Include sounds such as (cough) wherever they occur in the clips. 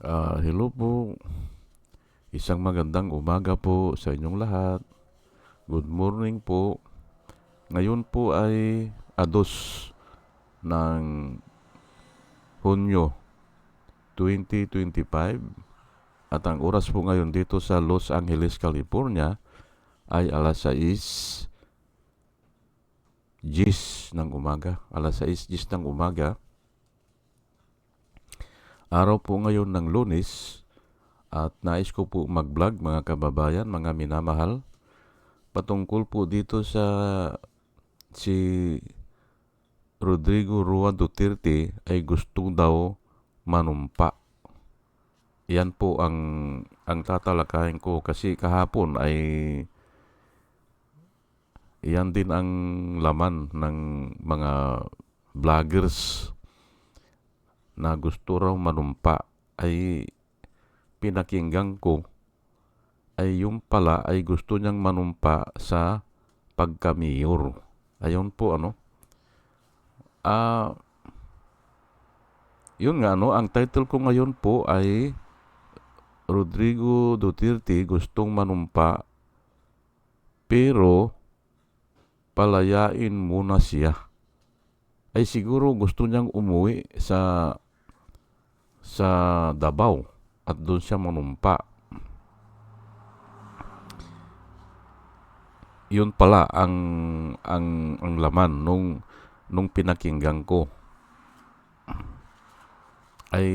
Ah, hello po. Isang magandang umaga po sa inyong lahat. Good morning po. Ngayon po ay ados ng Hunyo 2025 at ang oras po ngayon dito sa Los Angeles, California ay alas 6 10 ng umaga. Alas 6 10 ng umaga. Araw po ngayon ng lunes at nais ko po mag-vlog mga kababayan, mga minamahal patungkol po dito sa si Rodrigo Rua Duterte ay gusto daw manumpa. Yan po ang ang tatalakayin ko kasi kahapon ay yan din ang laman ng mga vloggers na gusto raw manumpa ay pinakinggan ko ay yung pala ay gusto niyang manumpa sa pagkamayor. Ayun po ano. Ah yun nga no, ang title ko ngayon po ay Rodrigo Duterte gustong manumpa pero palayain muna siya. Ay siguro gusto niyang umuwi sa sa Davao at doon siya manumpa. Yun pala ang ang ang laman nung nung pinakinggan ko ay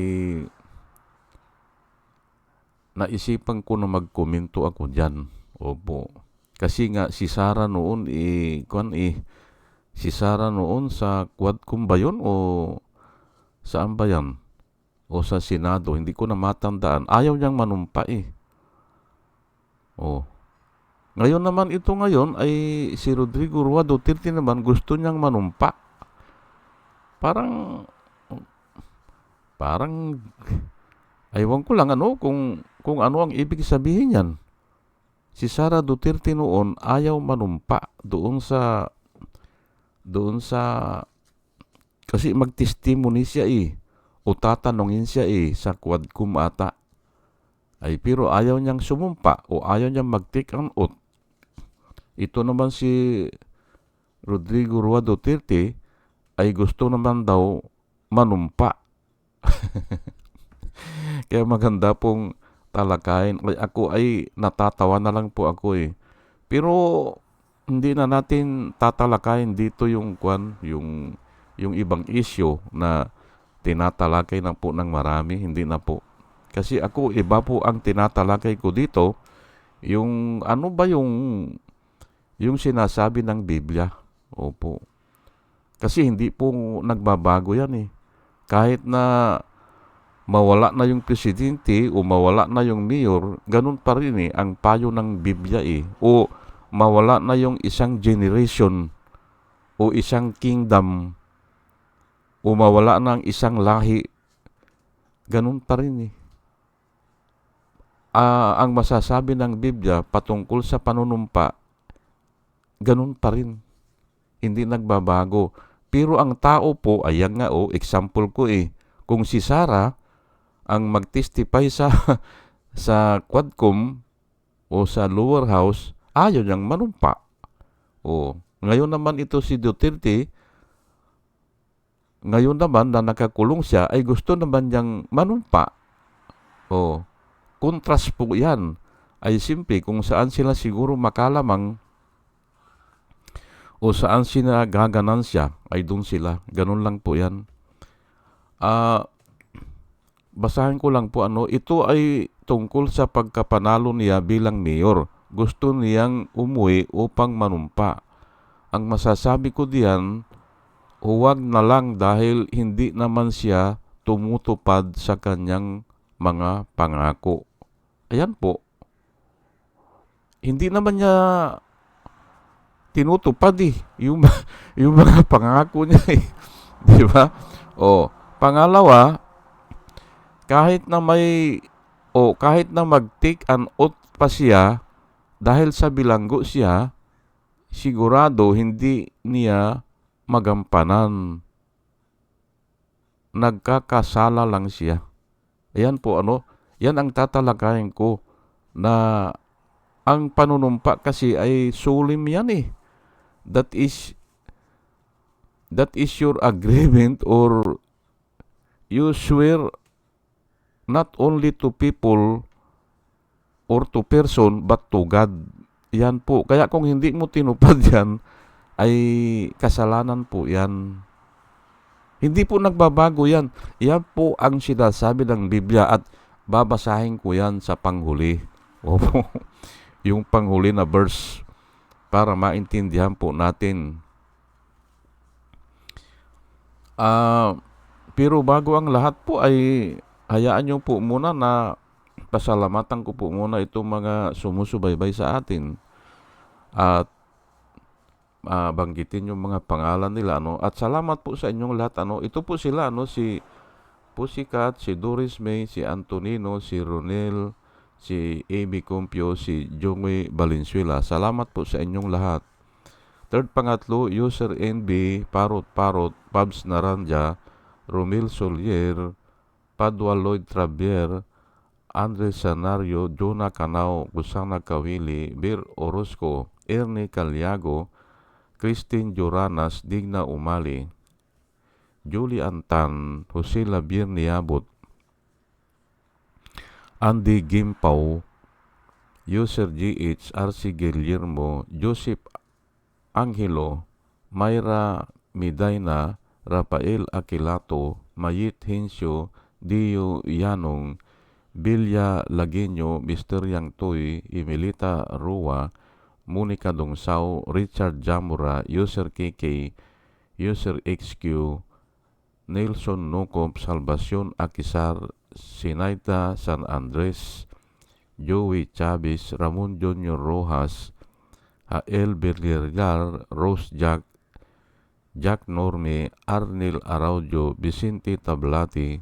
naisipan ko na magkomento ako diyan. Opo. Kasi nga si Sara noon eh kuan eh si Sara noon sa Quadcom ba yun o saan ba yan? O sa Senado, hindi ko na matandaan. Ayaw niyang manumpa eh. Oh. Ngayon naman ito ngayon ay si Rodrigo Rua Duterte naman gusto niyang manumpa. Parang parang aywan ko lang ano kung kung ano ang ibig sabihin niyan. Si Sara Duterte noon ayaw manumpa doon sa doon sa kasi magtestimony siya eh o tatanungin siya eh sa Quadcom ata. Ay pero ayaw niyang sumumpa o ayaw niyang mag-take an oath. Ito naman si Rodrigo Rua Duterte ay gusto naman daw manumpa. (laughs) Kaya maganda pong talakayin. Ay, ako ay natatawa na lang po ako eh. Pero hindi na natin tatalakayin dito yung kwan, yung yung ibang issue na tinatalakay na po ng marami, hindi na po. Kasi ako, iba po ang tinatalakay ko dito, yung ano ba yung yung sinasabi ng Biblia. Opo. Kasi hindi po nagbabago yan eh. Kahit na mawala na yung presidente o mawala na yung mayor, ganun pa rin eh ang payo ng Biblia eh. O mawala na yung isang generation o isang kingdom o mawala na ang isang lahi, ganun pa rin eh. Uh, ang masasabi ng Biblia patungkol sa panunumpa ganun pa rin. Hindi nagbabago. Pero ang tao po, ayan nga o, oh, example ko eh, kung si Sarah ang magtestify sa (laughs) sa Quadcom o sa lower house, ayaw niyang manumpa. O, ngayon naman ito si Duterte, ngayon naman na nakakulong siya, ay gusto naman niyang manumpa. O, kontras po yan. Ay simple, kung saan sila siguro makalamang o saan sila gaganansya ay doon sila. Ganun lang po yan. Uh, basahin ko lang po ano, ito ay tungkol sa pagkapanalo niya bilang mayor. Gusto niyang umuwi upang manumpa. Ang masasabi ko diyan, huwag na lang dahil hindi naman siya tumutupad sa kanyang mga pangako. Ayan po. Hindi naman niya tinutupad eh. Yung, (laughs) yung mga pangako niya eh. (laughs) Di ba? O, pangalawa, kahit na may, o kahit na mag-take an oath pa siya, dahil sa bilanggo siya, sigurado hindi niya magampanan. Nagkakasala lang siya. Ayan po ano, yan ang tatalakayin ko na ang panunumpa kasi ay sulim yan eh. That is that is your agreement or you swear not only to people or to person but to God. Yan po. Kaya kung hindi mo tinupad (laughs) yan, ay kasalanan po yan. Hindi po nagbabago yan. Yan po ang sinasabi ng Biblia at babasahin ko yan sa panghuli. (laughs) Opo. Yung panghuli na verse para maintindihan po natin. Ah, pero bago ang lahat po ay hayaan niyo po muna na pasalamatan ko po muna itong mga sumusubaybay sa atin. At uh, banggitin yung mga pangalan nila ano at salamat po sa inyong lahat ano ito po sila ano si Pussycat, si Doris May, si Antonino, si Ronel, si Amy Compio, si Jongwe Valenzuela. Salamat po sa inyong lahat. Third pangatlo, User NB, Parot Parot, Pabs Naranja, Romil Solier, Padua Lloyd Travier, Andre Sanario, Jonah Canao, Gusana Kawili, Bir Orozco, Ernie Calyago, Christine Joranas, Digna Umali, Julie Antan, Jose Labier Niabot, Andy Gimpaw, User GH, RC Guillermo, Joseph Angelo, Mayra Midayna, Rafael Aquilato, Mayit Hensyo, Dio Yanong, Bilya Lagenyo, Mr. Yang Toy, Emilita Rua, Monica Dongsao, Richard Jamura, User KK, User XQ, Nelson Nocomp, Salvacion Akisar, Sinaita San Andres, Joey Chavez, Ramon Junior Rojas, Hael Berliergar, Rose Jack, Jack Norme, Arnel Araujo, Vicente Tablati,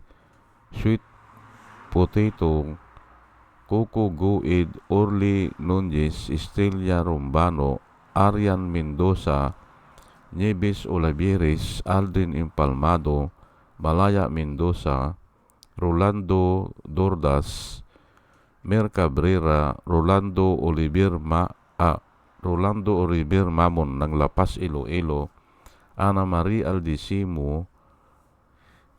Sweet Potato, Coco Guid, Orly Nunez, Estrella Rombano, Arian Mendoza, Nieves Olaveres, Aldrin Impalmado, Malaya Mendoza, Rolando Dordas, Mer Cabrera, Rolando Oliver Ma, ah, Rolando Oliver Mamon ng Lapas Iloilo, Ana Marie Aldisimo,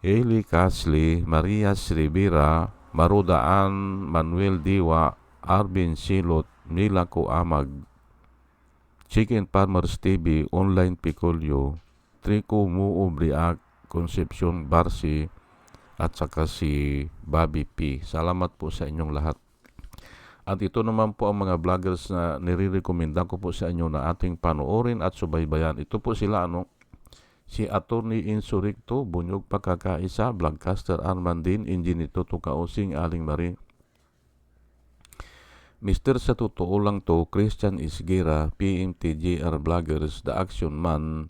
Eli Casley, Maria Rivera, Marudaan, Manuel Diwa, Arvin Silot, Mila Amag, Chicken Farmers TV, Online Picolio, Trico Muubriak, Concepcion Barsi, at saka si Bobby P. Salamat po sa inyong lahat. At ito naman po ang mga vloggers na nire-recommenda ko po sa inyo na ating panoorin at subaybayan. Ito po sila ano, si Attorney Insurrecto, Bunyog Pagkakaisa, Vlogcaster Armandin, Inginito Tukausing, Aling Marie. Mister sa totoo lang to, Christian Isgira, PMTJR Vloggers, The Action Man,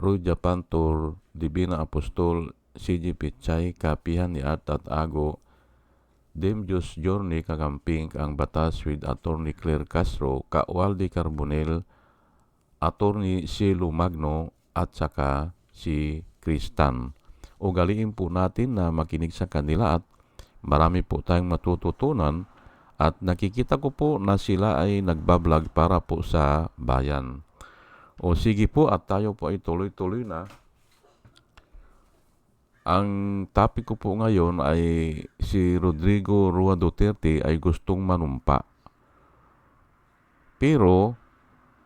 Roy Japantor, Divina Apostol, CG Pichay, Kapihan ni At at Ago, Dem Diyos Journey Kagamping ang batas with Attorney Claire Castro, Kawaldi Carbonel, Attorney Silo Magno, at saka si Kristan. Ugaliin po natin na makinig sa kanila at marami po tayong matututunan at nakikita ko po na sila ay nagbablog para po sa bayan. O sige po at tayo po ay tuloy-tuloy na. Ang topic ko po ngayon ay si Rodrigo Rua Duterte ay gustong manumpa. Pero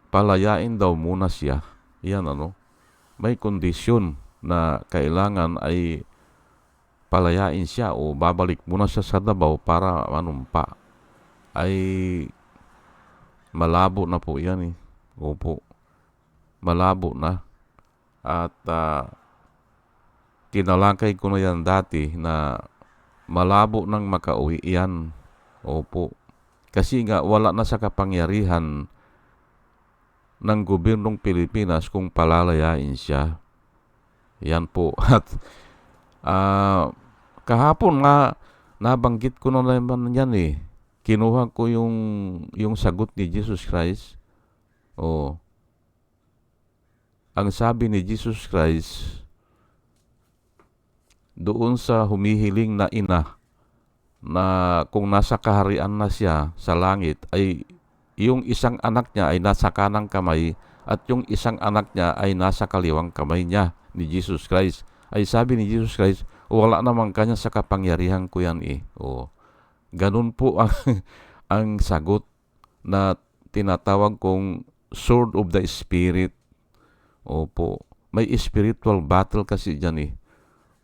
palayain daw muna siya. Yan ano may kondisyon na kailangan ay palayain siya o babalik muna siya sa Davao para manumpa ay malabo na po yan eh. Opo. Malabo na. At uh, kinalakay ko na yan dati na malabo nang makauwi yan. Opo. Kasi nga wala na sa kapangyarihan ng gobyernong Pilipinas kung palalayain siya. Yan po. (laughs) At uh, kahapon nga nabanggit ko na naman yan eh. Kinuha ko yung yung sagot ni Jesus Christ. Oh. Ang sabi ni Jesus Christ doon sa humihiling na ina na kung nasa kaharian na siya sa langit ay yung isang anak niya ay nasa kanang kamay at yung isang anak niya ay nasa kaliwang kamay niya ni Jesus Christ. Ay sabi ni Jesus Christ, wala naman kanya sa kapangyarihan ko yan eh. O, ganun po ang, (laughs) ang sagot na tinatawag kong sword of the spirit. Opo, may spiritual battle kasi dyan eh.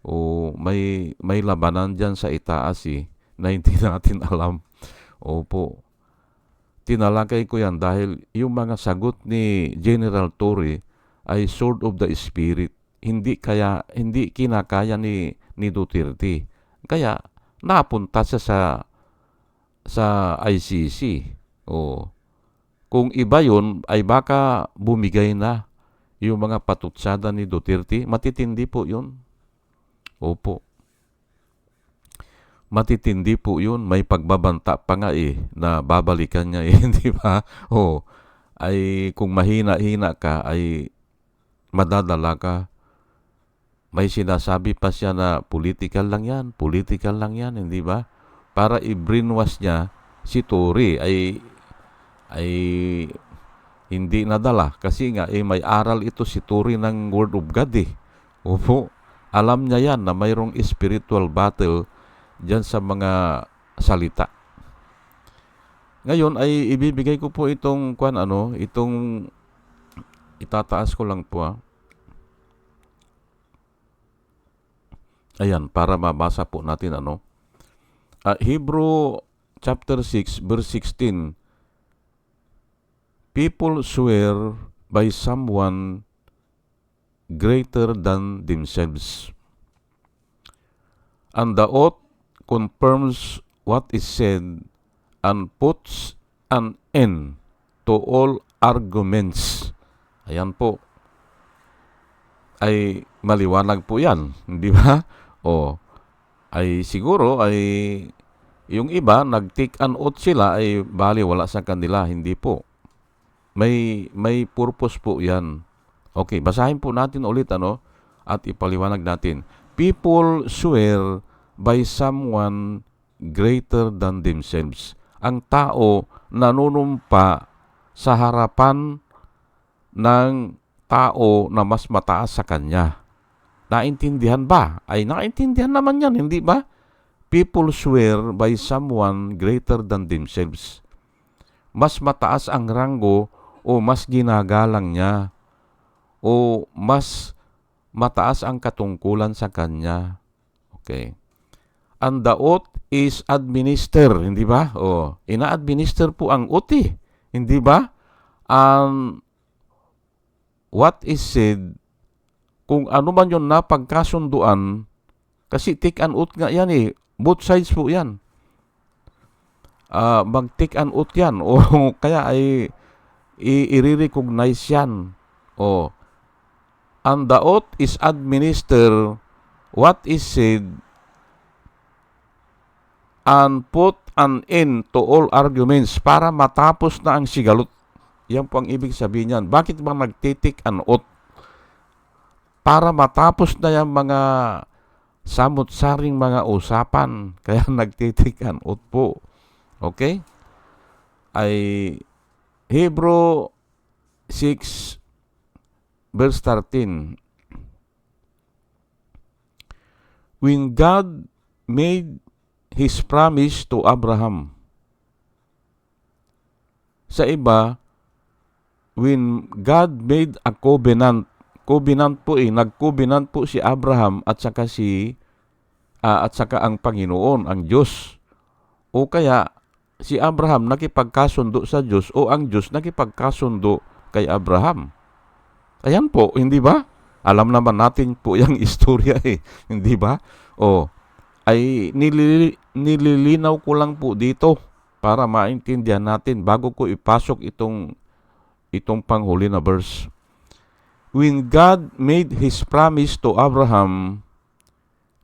O may may labanan dyan sa itaas eh na hindi (laughs) natin alam. Opo tinalakay ko yan dahil yung mga sagot ni General Torre ay sword of the spirit. Hindi kaya hindi kinakaya ni ni Duterte. Kaya napunta siya sa sa ICC. O kung iba yun ay baka bumigay na yung mga patutsada ni Duterte. Matitindi po yun. Opo matitindi po yun. May pagbabanta pa nga eh, na babalikan niya eh, (laughs) di ba? O, ay kung mahina-hina ka, ay madadala ka. May sinasabi pa siya na political lang yan, political lang yan, hindi ba? Para i-brainwash niya si Tory ay ay hindi nadala kasi nga eh, may aral ito si Tory ng Word of God eh. Opo, alam niya yan na mayroong spiritual battle dyan sa mga salita. Ngayon ay ibibigay ko po itong kwan ano, itong itataas ko lang po ah. Ayan, para mabasa po natin ano. Uh, Hebrew chapter 6 verse 16. People swear by someone greater than themselves. And the oath confirms what is said and puts an end to all arguments. Ayan po. Ay maliwanag po yan, (laughs) di ba? O, ay siguro ay yung iba nag-take an oath sila ay bali wala sa kanila, hindi po. May may purpose po 'yan. Okay, basahin po natin ulit ano at ipaliwanag natin. People swear by someone greater than themselves. Ang tao nanunumpa sa harapan ng tao na mas mataas sa kanya. Naintindihan ba? Ay, naintindihan naman yan, hindi ba? People swear by someone greater than themselves. Mas mataas ang ranggo o mas ginagalang niya o mas mataas ang katungkulan sa kanya. Okay and the oath is administer, hindi ba? O, ina-administer po ang eh, hindi ba? And what is said, kung ano man yung napagkasunduan, kasi take an oath nga yan eh, both sides po yan. Uh, mag-take an oath yan, o (laughs) kaya ay i-recognize yan. O, and the oath is administer what is said and put an end to all arguments para matapos na ang sigalot. Yan po ang ibig sabihin niyan. Bakit ba nagtitik an oath? Para matapos na yung mga samot-saring mga usapan. (laughs) Kaya nagtitik an oath po. Okay? Ay Hebrew 6 verse 13. When God made his promise to Abraham. Sa iba, when God made a covenant, covenant po eh, nag-covenant po si Abraham at saka si uh, at saka ang Panginoon, ang Diyos. O kaya si Abraham nakipagkasundo sa Diyos o ang Diyos nakipagkasundo kay Abraham. Ayan po, hindi ba? Alam naman natin po (laughs) yung istorya eh, hindi ba? O, ay nilili, nililinaw ko lang po dito para maintindihan natin bago ko ipasok itong itong panghuli na verse. When God made His promise to Abraham,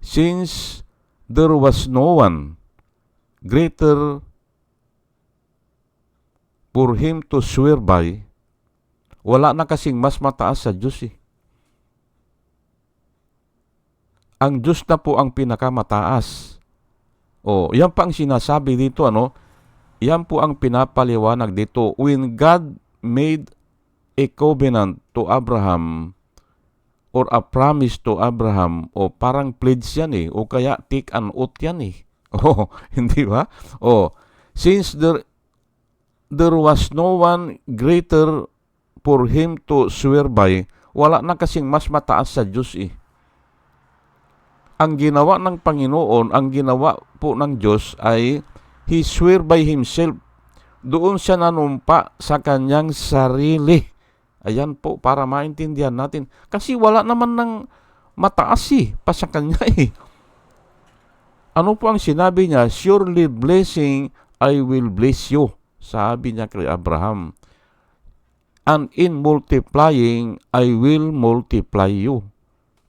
since there was no one greater for him to swear by, wala na kasing mas mataas sa Diyos eh. Ang Diyos na po ang pinakamataas. Oh, yan pa ang sinasabi dito ano. Yan po ang pinapaliwanag dito. When God made a covenant to Abraham or a promise to Abraham o parang pledge yan eh o kaya take an oath yan eh. (laughs) Oh, hindi ba? Oh, since there there was no one greater for him to swear by, wala na kasing mas mataas sa Diyos eh. Ang ginawa ng Panginoon, ang ginawa po ng Diyos ay He swear by Himself. Doon siya nanumpa sa kanyang sarili. Ayan po, para maintindihan natin. Kasi wala naman ng mataas eh, pa sa kanya eh. Ano po ang sinabi niya? Surely blessing, I will bless you. Sabi niya kay Abraham. And in multiplying, I will multiply you.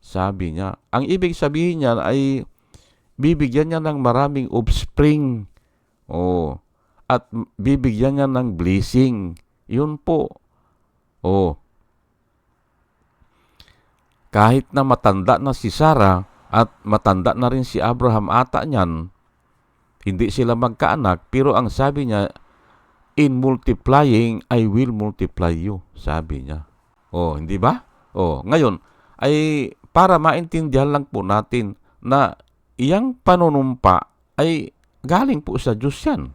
Sabi niya. Ang ibig sabihin niya ay bibigyan niya ng maraming offspring. Oh. At bibigyan niya ng blessing. Yun po. Oh. Kahit na matanda na si Sarah at matanda na rin si Abraham ata niyan, hindi sila magkaanak, pero ang sabi niya, in multiplying, I will multiply you, sabi niya. Oh, hindi ba? Oh, ngayon, ay para maintindihan lang po natin na iyang panunumpa ay galing po sa Diyos yan.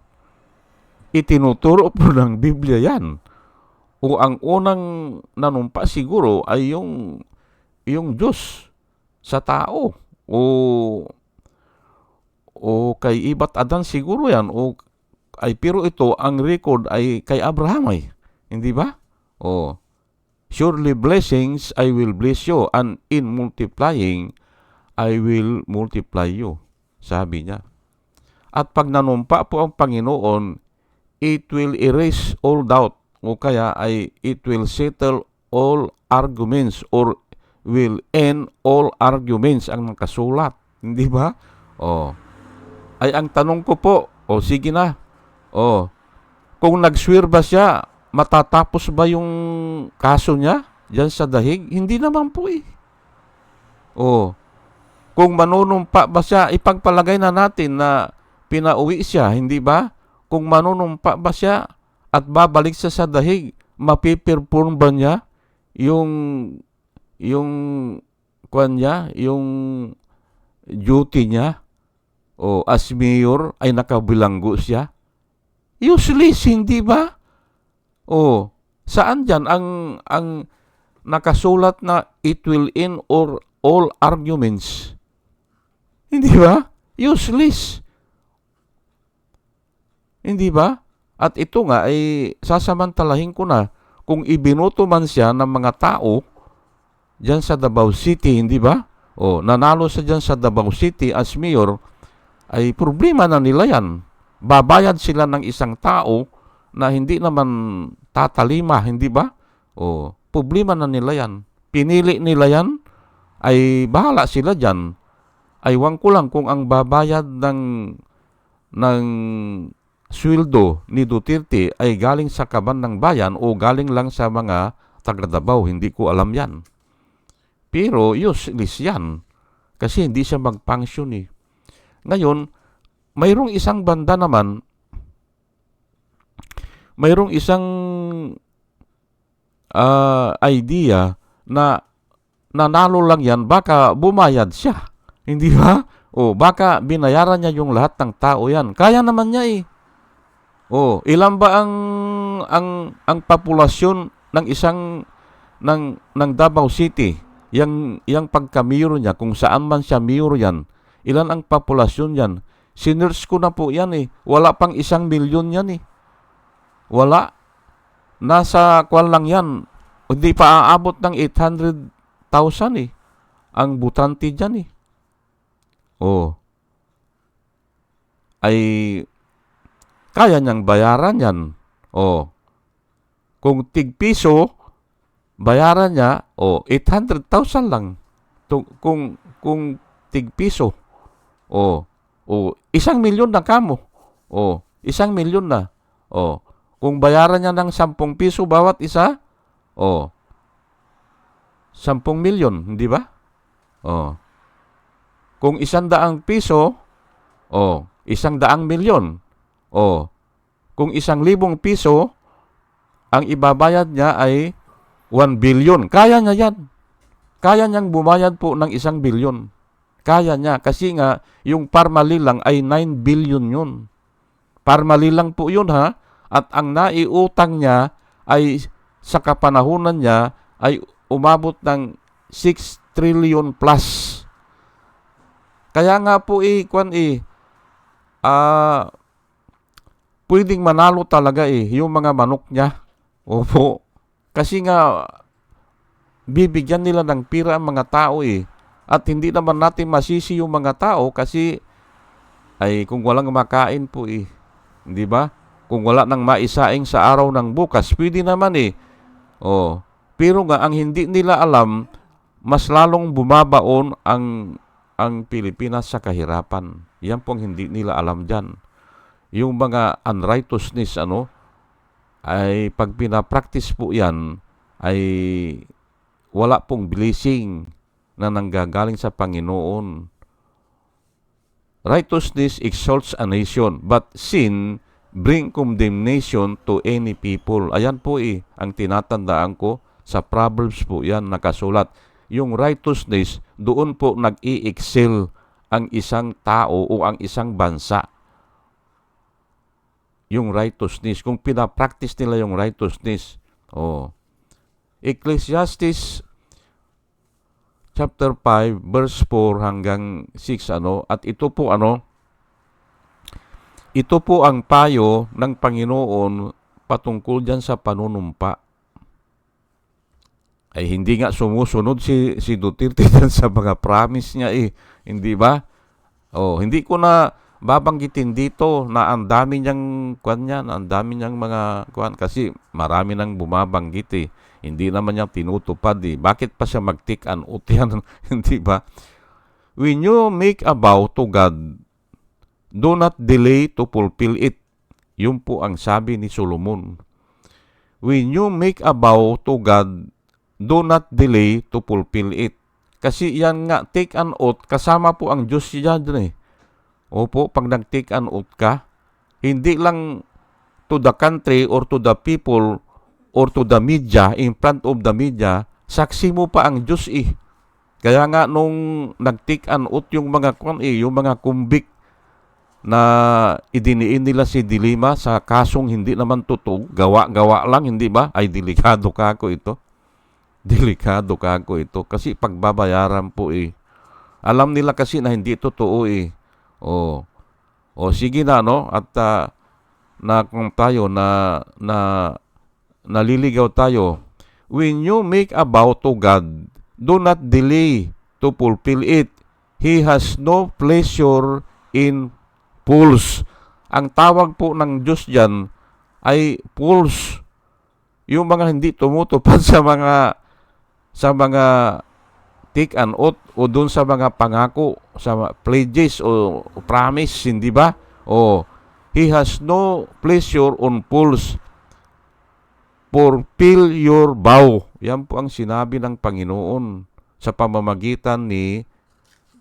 Itinuturo po ng Biblia yan. O ang unang nanumpa siguro ay yung yung Diyos sa tao. O o kay Ibat Adan siguro yan. O ay pero ito ang record ay kay Abraham ay. Hindi ba? O surely blessings I will bless you and in multiplying I will multiply you. Sabi niya. At pag nanumpa po ang Panginoon, it will erase all doubt o kaya ay it will settle all arguments or will end all arguments ang nakasulat. (laughs) Hindi ba? Oh. Ay ang tanong ko po, o oh, sige na. Oh. Kung nag-swear ba siya, matatapos ba yung kaso niya diyan sa dahig? Hindi naman po eh. Oh. Kung manunumpa ba siya, ipagpalagay na natin na pinauwi siya, hindi ba? Kung manunumpa ba siya at babalik siya sa dahig, mapipirform ba niya yung yung kwan niya, yung duty niya o as mayor ay nakabilanggo siya? Useless, hindi ba? O, saan dyan ang, ang nakasulat na it will end or all arguments? Hindi ba? Useless. Hindi ba? At ito nga ay sasamantalahin ko na kung ibinuto man siya ng mga tao diyan sa Davao City, hindi ba? O nanalo sa diyan sa Davao City as mayor, ay problema na nila yan. Babayad sila ng isang tao na hindi naman tatalima, hindi ba? O problema na nila yan. Pinili nila yan, ay bahala sila dyan. Aywan ko lang kung ang babayad ng ng sweldo ni Duterte ay galing sa kaban ng bayan o galing lang sa mga taga-Davao, hindi ko alam yan. Pero useless yan kasi hindi siya mag-function eh. Ngayon, mayroong isang banda naman, mayroong isang uh, idea na nanalo lang yan, baka bumayad siya. (laughs) Hindi ba? O baka binayaran niya yung lahat ng tao yan. Kaya naman niya eh. Oh, ilan ba ang ang ang populasyon ng isang ng ng Davao City? Yang yang pagka-mayor niya kung saan man siya mayor yan. Ilan ang populasyon yan? Sinerge ko na po yan eh. Wala pang isang milyon yan eh. Wala. Nasa kwan lang yan. Hindi pa aabot ng 800,000 eh. Ang butante dyan eh. Oh. Ay kaya niyang bayaran yan. O, kung tig piso, bayaran niya, o, 800,000 lang. Tung, kung, kung tig piso, o, o, isang milyon na kamo. O, isang milyon na. O, kung bayaran niya ng 10 piso bawat isa, o, 10 milyon, hindi ba? O, kung isang daang piso, o, isang daang milyon. O, kung isang libong piso, ang ibabayad niya ay 1 billion. Kaya niya yan. Kaya niyang bumayad po ng isang bilyon. Kaya niya. Kasi nga, yung parmali lang ay 9 billion yun. Parmali lang po yun ha. At ang naiutang niya ay sa kapanahunan niya ay umabot ng 6 trillion plus. Kaya nga po eh, kwan eh, ah, pwedeng manalo talaga eh, yung mga manok niya. Opo. Kasi nga, bibigyan nila ng pira ang mga tao eh. At hindi naman natin masisi yung mga tao kasi ay kung walang makain po eh. Hindi ba? Kung wala nang maisaing sa araw ng bukas, pwede naman eh. Oh. Pero nga ang hindi nila alam, mas lalong bumabaon ang ang Pilipinas sa kahirapan. Yan pong hindi nila alam diyan. Yung mga unrighteousness ano ay pag pinapractice po yan ay wala pong blessing na nanggagaling sa Panginoon. Righteousness exalts a nation, but sin bring condemnation to any people. Ayan po eh, ang tinatandaan ko sa Proverbs po yan nakasulat. Yung righteousness, doon po nag-i-excel ang isang tao o ang isang bansa. Yung righteousness, kung pinapractice nila yung righteousness. Oh. Ecclesiastes chapter 5 verse 4 hanggang 6 ano at ito po ano ito po ang payo ng Panginoon patungkol diyan sa panunumpa ay hindi nga sumusunod si si Duterte (laughs) diyan sa mga promise niya eh hindi ba oh hindi ko na babanggitin dito na ang dami niyang kwan niyan, ang dami niyang mga kwan kasi marami nang bumabanggit eh. Hindi naman niya tinutupad eh. Bakit pa siya mag-take an out (laughs) yan? Hindi ba? When you make a vow to God, do not delay to fulfill it. Yun po ang sabi ni Solomon. When you make a vow to God, do not delay to fulfill it. Kasi yan nga, take an oath, kasama po ang Diyos siya dyan eh. Opo, pag nag-take an oath ka, hindi lang to the country or to the people or to the media, in front of the media, saksi mo pa ang Diyos eh. Kaya nga nung nag-take an oath yung mga kwan eh, yung mga kumbik na idiniin nila si Dilima sa kasong hindi naman totoo, gawa-gawa lang, hindi ba? Ay, delikado ka ako ito. Delikado ka ako ito. Kasi pagbabayaran po eh. Alam nila kasi na hindi totoo eh. O, o sige na, no? At uh, na kung tayo na, na naliligaw tayo, when you make a vow to God, do not delay to fulfill it. He has no pleasure in fools. Ang tawag po ng Diyos dyan ay fools. Yung mga hindi tumutupad (laughs) sa mga sa mga take an oath o doon sa mga pangako, sa pledges o promise, hindi ba? O He has no pleasure on fools fulfill your vow. Yan po ang sinabi ng Panginoon sa pamamagitan ni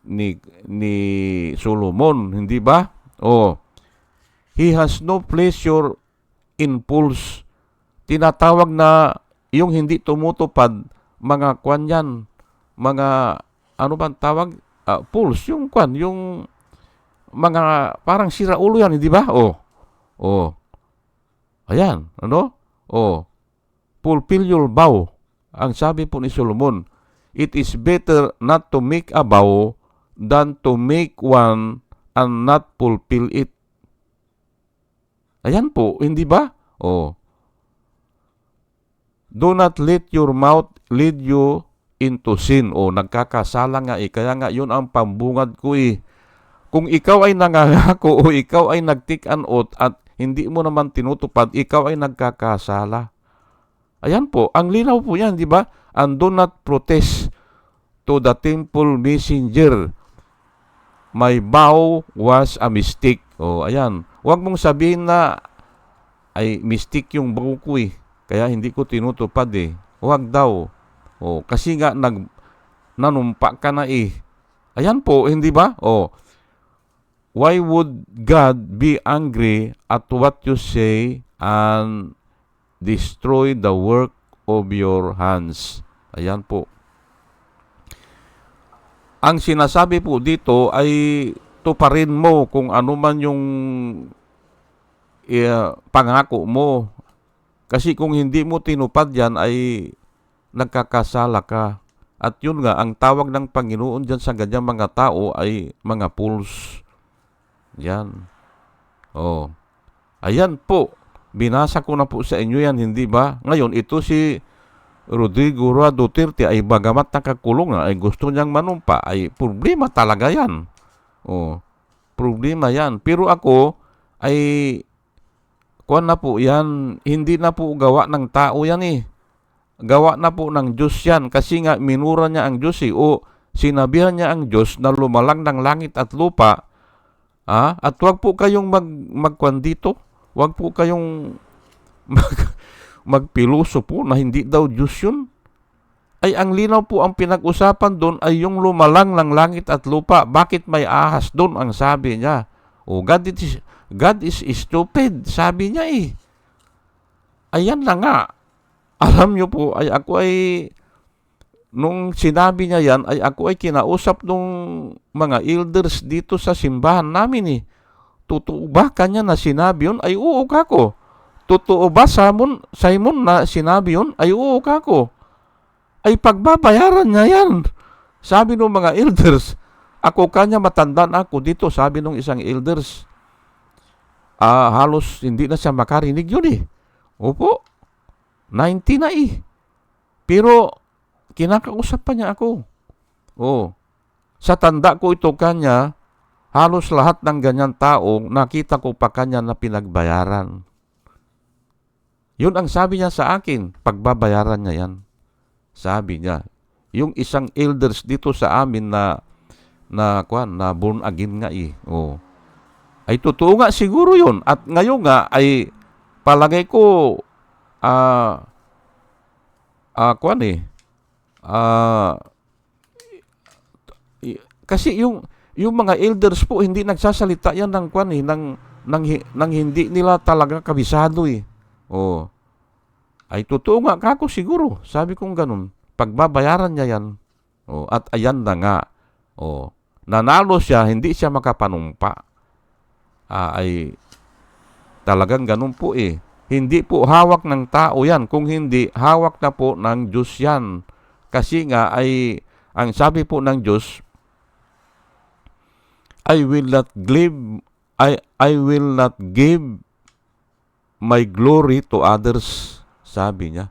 ni ni Solomon, hindi ba? Oh. He has no pleasure in fools. Tinatawag na yung hindi tumutupad mga kwan yan, mga ano bang tawag? Uh, fools, yung kwan, yung mga parang sira ulo yan, hindi ba? Oh. Oh. Ayan, ano? Oh fulfill your vow. Ang sabi po ni Solomon, it is better not to make a vow than to make one and not fulfill it. Ayan po, hindi ba? Oh. Do not let your mouth lead you into sin. O, oh, nagkakasala nga eh. Kaya nga, yun ang pambungad ko eh. Kung ikaw ay nangangako o ikaw ay oath at hindi mo naman tinutupad, ikaw ay nagkakasala. Ayan po, ang linaw po yan, di ba? And do not protest to the temple messenger. My vow was a mistake. O, ayan. Huwag mong sabihin na ay mistake yung vow ko eh. Kaya hindi ko tinutupad eh. Huwag daw. O, kasi nga nag nanumpa ka na eh. Ayan po, hindi ba? O, why would God be angry at what you say and destroy the work of your hands? Ayan po. Ang sinasabi po dito ay tuparin mo kung ano man yung eh, pangako mo. Kasi kung hindi mo tinupad yan ay nagkakasala ka. At yun nga, ang tawag ng Panginoon dyan sa ganyang mga tao ay mga fools. Yan. Oh. Ayan po. Binasa ko na po sa inyo yan, hindi ba? Ngayon, ito si Rodrigo Roa Duterte ay bagamat nakakulong na ay gusto niyang manumpa ay problema talaga yan. Oh. Problema yan. Pero ako ay kuan na po yan, hindi na po gawa ng tao yan eh. Gawa na po ng Diyos yan kasi nga minura niya ang Diyos eh. O sinabihan niya ang Diyos na lumalang ng langit at lupa. Ah, at wag po kayong mag magkwan dito. Wag po kayong (laughs) mag, magpiloso po na hindi daw Diyos yun. Ay ang linaw po ang pinag-usapan doon ay yung lumalang ng langit at lupa. Bakit may ahas doon ang sabi niya? O God is, God is stupid, sabi niya eh. Ayan na nga. Alam niyo po, ay ako ay nung sinabi niya yan, ay ako ay kinausap nung mga elders dito sa simbahan namin eh. Totoo ba kanya na sinabi yun? Ay oo ka ko. Totoo ba Simon, Simon na sinabi yun? Ay oo ka ko. Ay pagbabayaran niya yan. Sabi ng mga elders, ako kanya matandaan ako dito, sabi ng isang elders. Ah, halos hindi na siya makarinig yun eh. Opo, 90 na eh. Pero, kinakausap pa niya ako. Oh, sa tanda ko ito kanya, halos lahat ng ganyan tao, nakita ko pa kanya na pinagbayaran. Yun ang sabi niya sa akin, pagbabayaran niya yan. Sabi niya, yung isang elders dito sa amin na na kwan na born again nga eh. Oh. Ay totoo nga siguro 'yon. At ngayon nga ay palagay ko ah ah kwan eh. Ah i- kasi yung yung mga elders po hindi nagsasalita yan ng kwan eh ng ng, hi- ng hindi nila talaga kabisado eh. Oh. Ay totoo nga kako siguro. Sabi kong ganun. Pagbabayaran niya yan. Oh, at ayan na nga. Oh, nanalo siya, hindi siya makapanumpa. Ah, ay talagang ganun po eh. Hindi po hawak ng tao yan. Kung hindi, hawak na po ng Diyos yan. Kasi nga ay, ang sabi po ng Diyos, I will not give, I, I will not give my glory to others. Sabi niya.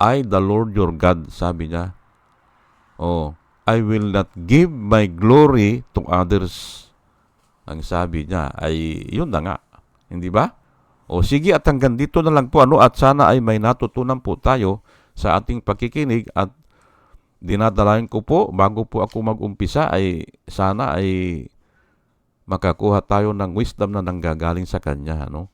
I, the Lord your God, sabi niya. Oh, I will not give my glory to others. Ang sabi niya ay yun na nga. Hindi ba? O sige at hanggang dito na lang po ano at sana ay may natutunan po tayo sa ating pakikinig at dinadalayan ko po bago po ako mag-umpisa ay sana ay makakuha tayo ng wisdom na nanggagaling sa Kanya. Ano?